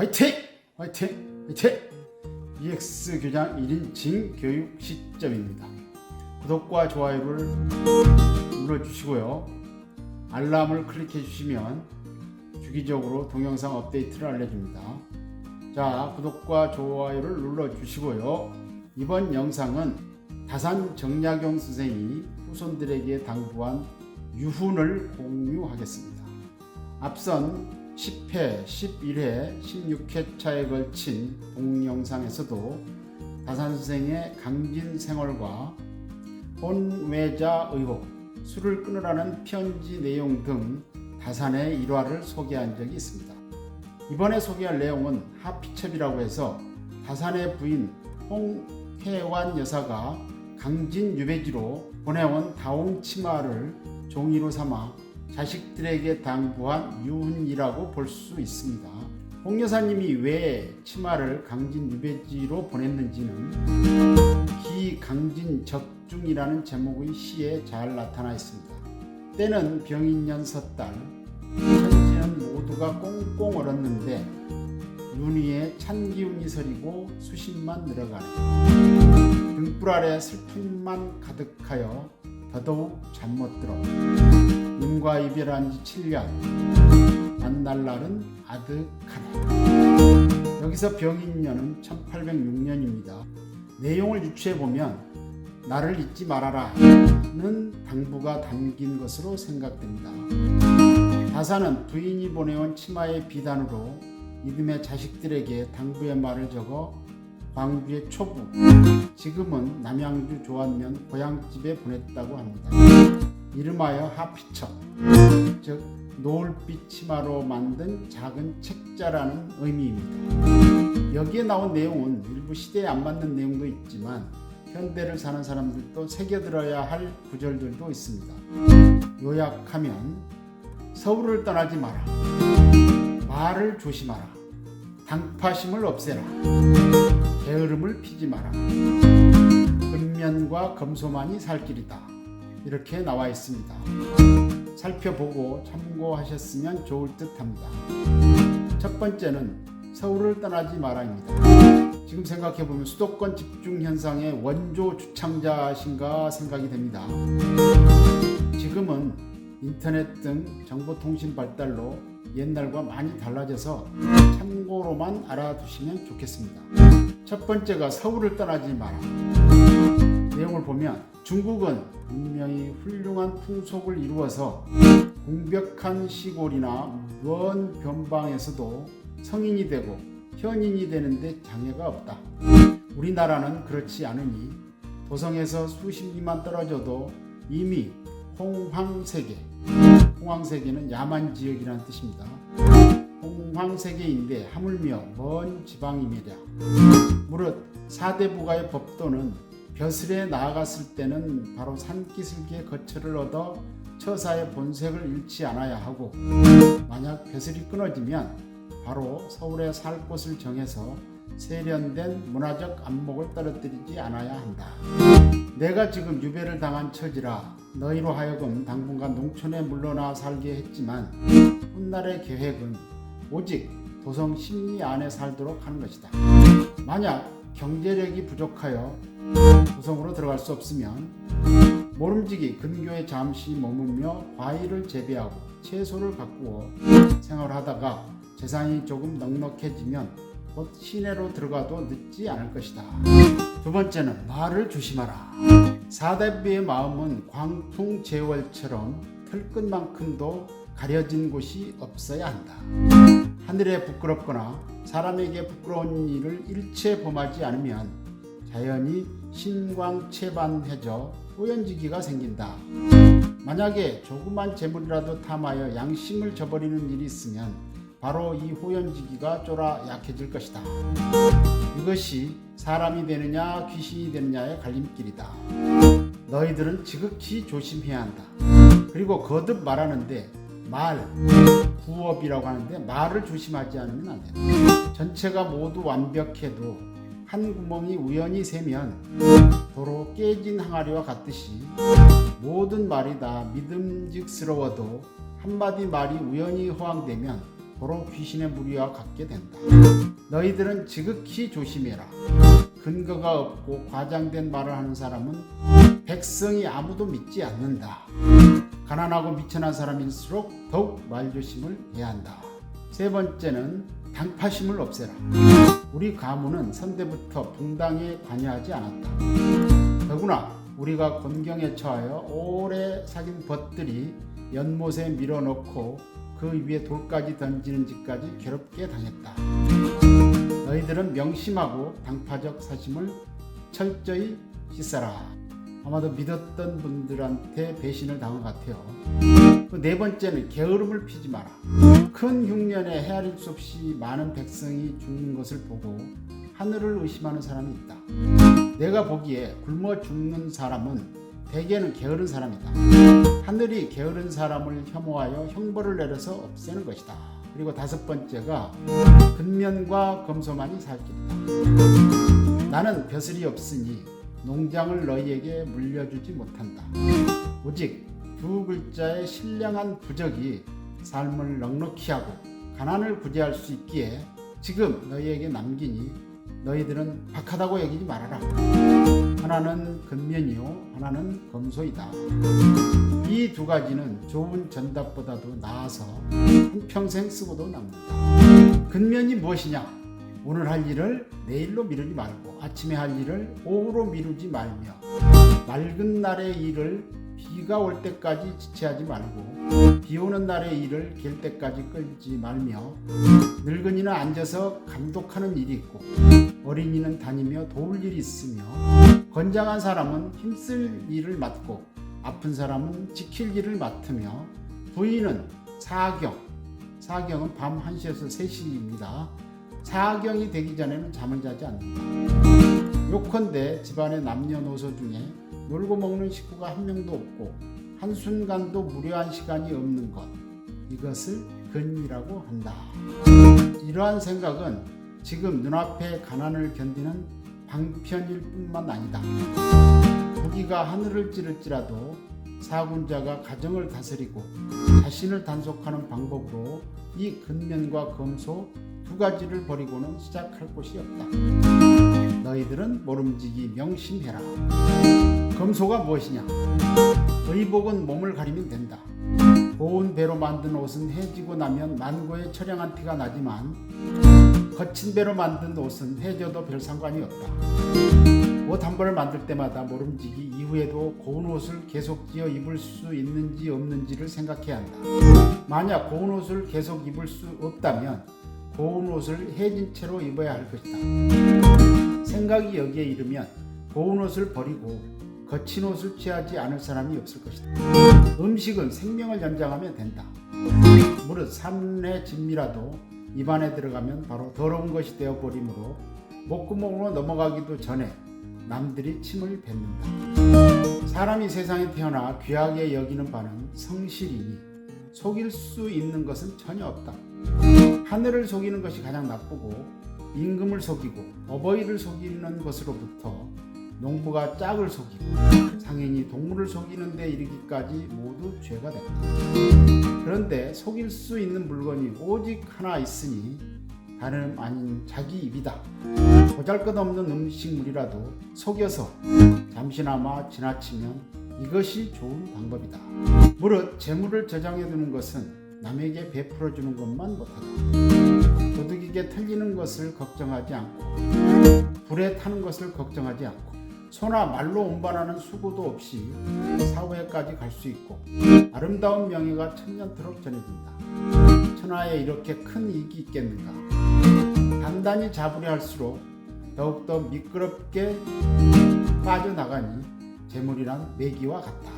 화이팅! 화이팅! 화이팅! EX 교장 1인 징교육 시점입니다. 구독과 좋아요를 눌러주시고요. 알람을 클릭해 주시면 주기적으로 동영상 업데이트를 알려줍니다. 자, 구독과 좋아요를 눌러주시고요. 이번 영상은 다산 정약용 선생이 후손들에게 당부한 유훈을 공유하겠습니다. 앞선 10회, 11회, 16회차에 걸친 동영상에서도 다산 선생의 강진 생활과 혼외자 의혹, 술을 끊으라는 편지 내용 등 다산의 일화를 소개한 적이 있습니다. 이번에 소개할 내용은 하피첩이라고 해서 다산의 부인 홍혜환 여사가 강진 유배지로 보내온 다홍 치마를 종이로 삼아 자식들에게 당부한 유훈이라고 볼 수 있습니다. 홍 여사님이 왜 치마를 강진 유배지로 보냈는지는 기강진 적중이라는 제목의 시에 잘 나타나 있습니다. 때는 병인년 섣달 천지는 모두가 꽁꽁 얼었는데 눈 위에 찬 기운이 서리고 수심만 늘어가네 등불 아래 슬픔만 가득하여 더더욱 잠 못 들어 님과 이별한 지 7년. 만날 날은 아득하네 여기서 병인년은 1806년입니다. 내용을 유추해 보면 나를 잊지 말아라는 당부가 담긴 것으로 생각됩니다. 다사는 부인이 보내온 치마의 비단으로 이듬해 자식들에게 당부의 말을 적어 광주의 초부, 지금은 남양주 조안면 고향집에 보냈다고 합니다. 이름하여 하피첩, 즉 노을빛 치마로 만든 작은 책자라는 의미입니다. 여기에 나온 내용은 일부 시대에 안 맞는 내용도 있지만 현대를 사는 사람들도 새겨들어야 할 구절들도 있습니다. 요약하면 서울을 떠나지 마라. 말을 조심하라. 당파심을 없애라. 게으름을 피지 마라. 근면과 검소만이 살 길이다. 이렇게 나와 있습니다. 살펴보고 참고하셨으면 좋을 듯 합니다. 첫 번째는 서울을 떠나지 마라입니다. 지금 생각해보면 수도권 집중 현상의 원조 주창자신가 생각이 됩니다. 지금은 인터넷 등 정보통신 발달로 옛날과 많이 달라져서 참고로만 알아두시면 좋겠습니다. 첫 번째가 서울을 떠나지 마라. 내용을 보면 중국은 분명히 훌륭한 풍속을 이루어서 공벽한 시골이나 먼 변방에서도 성인이 되고 현인이 되는데 장애가 없다. 우리나라는 그렇지 않으니 도성에서 수십 리만 떨어져도 이미 홍황세계, 홍황세계는 야만 지역이라는 뜻입니다. 홍황세계인데 하물며 먼 지방임이랴. 무릇 사대부가의 법도는 벼슬에 나아갔을 때는 바로 산기슭의 거처를 얻어 처사의 본색을 잃지 않아야 하고 만약 벼슬이 끊어지면 바로 서울에 살 곳을 정해서 세련된 문화적 안목을 떨어뜨리지 않아야 한다. 내가 지금 유배를 당한 처지라 너희로 하여금 당분간 농촌에 물러나 살게 했지만 훗날의 계획은 오직 도성 심리 안에 살도록 하는 것이다. 만약 경제력이 부족하여 도성으로 들어갈 수 없으면 모름지기 근교에 잠시 머물며 과일을 재배하고 채소를 가꾸어 생활하다가 재산이 조금 넉넉해지면 곧 시내로 들어가도 늦지 않을 것이다. 두 번째는 말을 조심하라. 사대부의 마음은 광풍 제월처럼 털끝만큼도 가려진 곳이 없어야 한다. 하늘에 부끄럽거나 사람에게 부끄러운 일을 일체 범하지 않으면 자연히 신광채반해져 호연지기가 생긴다. 만약에 조그만 재물이라도 탐하여 양심을 저버리는 일이 있으면 바로 이 호연지기가 쫄아 약해질 것이다. 이것이 사람이 되느냐 귀신이 되느냐의 갈림길이다. 너희들은 지극히 조심해야 한다. 그리고 거듭 말하는데 말, 구업이라고 하는데 말을 조심하지 않으면 안 된다. 전체가 모두 완벽해도 한 구멍이 우연히 새면 도로 깨진 항아리와 같듯이 모든 말이 다 믿음직스러워도 한마디 말이 우연히 허황되면 도로 귀신의 무리와 같게 된다. 너희들은 지극히 조심해라. 근거가 없고 과장된 말을 하는 사람은 백성이 아무도 믿지 않는다. 가난하고 미천한 사람일수록 더욱 말조심을 해야 한다. 세 번째는 당파심을 없애라. 우리 가문은 선대부터 붕당에 관여하지 않았다. 더구나 우리가 곤경에 처하여 오래 사귄 벗들이 연못에 밀어넣고 그 위에 돌까지 던지는 짓까지 괴롭게 당했다. 너희들은 명심하고 당파적 사심을 철저히 씻어라. 아마도 믿었던 분들한테 배신을 당한 것 같아요. 그 네 번째는 게으름을 피지 마라. 큰 흉년에 헤아릴 수 없이 많은 백성이 죽는 것을 보고 하늘을 의심하는 사람이 있다. 내가 보기에 굶어 죽는 사람은 대개는 게으른 사람이다. 하늘이 게으른 사람을 혐오하여 형벌을 내려서 없애는 것이다. 그리고 다섯 번째가 근면과 검소만이 살 길이다. 나는 벼슬이 없으니 농장을 너희에게 물려주지 못한다. 오직 두 글자의 신령한 부적이 삶을 넉넉히 하고 가난을 구제할 수 있기에 지금 너희에게 남기니 너희들은 박하다고 여기지 말아라. 하나는 근면이요, 하나는 검소이다. 이 두 가지는 좋은 전답보다도 나아서 한평생 쓰고도 남는다. 근면이 무엇이냐? 오늘 할 일을 내일로 미루지 말고 아침에 할 일을 오후로 미루지 말며 맑은 날의 일을 비가 올 때까지 지체하지 말고 비 오는 날의 일을 갤 때까지 끌지 말며 늙은이는 앉아서 감독하는 일이 있고 어린이는 다니며 도울 일이 있으며 건장한 사람은 힘쓸 일을 맡고 아픈 사람은 지킬 일을 맡으며 부인은 사경 사경은 밤 1시에서 3시입니다. 사경이 되기 전에는 잠을 자지 않는다. 요컨대 집안의 남녀노소 중에 놀고 먹는 식구가 한 명도 없고 한순간도 무료한 시간이 없는 것 이것을 근이라고 한다. 이러한 생각은 지금 눈앞의 가난을 견디는 방편일 뿐만 아니다. 부기가 하늘을 찌를지라도 사군자가 가정을 다스리고 자신을 단속하는 방법으로 이 근면과 검소 두 가지를 버리고는 시작할 곳이 없다. 너희들은 모름지기 명심해라. 검소가 무엇이냐? 의복은 몸을 가리면 된다. 고운 배로 만든 옷은 해지고 나면 만고의 처량한 티가 나지만 거친 배로 만든 옷은 해져도 별 상관이 없다. 옷 한 벌을 만들 때마다 모름지기 이후에도 고운 옷을 계속 지어 입을 수 있는지 없는지를 생각해야 한다. 만약 고운 옷을 계속 입을 수 없다면 고운 옷을 해진 채로 입어야 할 것이다. 생각이 여기에 이르면 고운 옷을 버리고 거친 옷을 취하지 않을 사람이 없을 것이다. 음식은 생명을 연장하면 된다. 무릇 산의 진미라도 입안에 들어가면 바로 더러운 것이 되어 버리므로 목구멍으로 넘어가기도 전에 남들이 침을 뱉는다. 사람이 세상에 태어나 귀하게 여기는 바는 성실이니 속일 수 있는 것은 전혀 없다. 하늘을 속이는 것이 가장 나쁘고 임금을 속이고 어버이를 속이는 것으로부터 농부가 짝을 속이고 상인이 동물을 속이는 데 이르기까지 모두 죄가 된다. 그런데 속일 수 있는 물건이 오직 하나 있으니 다름 아닌 자기 입이다. 보잘것없는 음식물이라도 속여서 잠시나마 지나치면 이것이 좋은 방법이다. 무릇 재물을 저장해 두는 것은 남에게 베풀어 주는 것만 못하다. 도둑에게 틀리는 것을 걱정하지 않고 불에 타는 것을 걱정하지 않고 소나 말로 운반하는 수고도 없이 사후에까지 갈 수 있고 아름다운 명예가 천년토록 전해진다. 천하에 이렇게 큰 이익이 있겠는가? 단단히 잡으려 할수록 더욱더 미끄럽게 빠져나가니 재물이란 매기와 같다.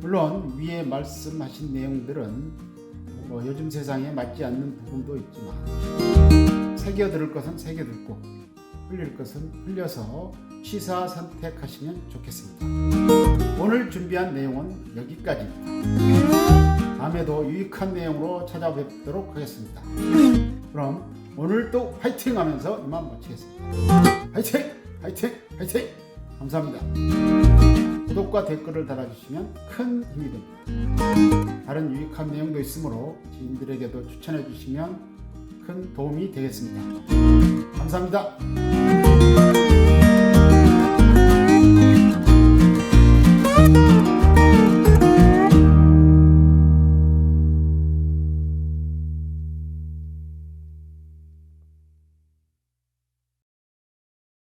물론 위에 말씀하신 내용들은 뭐 요즘 세상에 맞지 않는 부분도 있지만 새겨 들을 것은 새겨 듣고 흘릴 것은 흘려서 취사 선택하시면 좋겠습니다. 오늘 준비한 내용은 여기까지입니다. 다음에도 유익한 내용으로 찾아뵙도록 하겠습니다. 그럼 오늘도 화이팅 하면서 이만 마치겠습니다. 화이팅! 화이팅! 화이팅! 감사합니다. 구독과 댓글을 달아주시면 큰 힘이 됩니다. 다른 유익한 내용도 있으므로 지인들에게도 추천해 주시면 큰 도움이 되겠습니다. 감사합니다.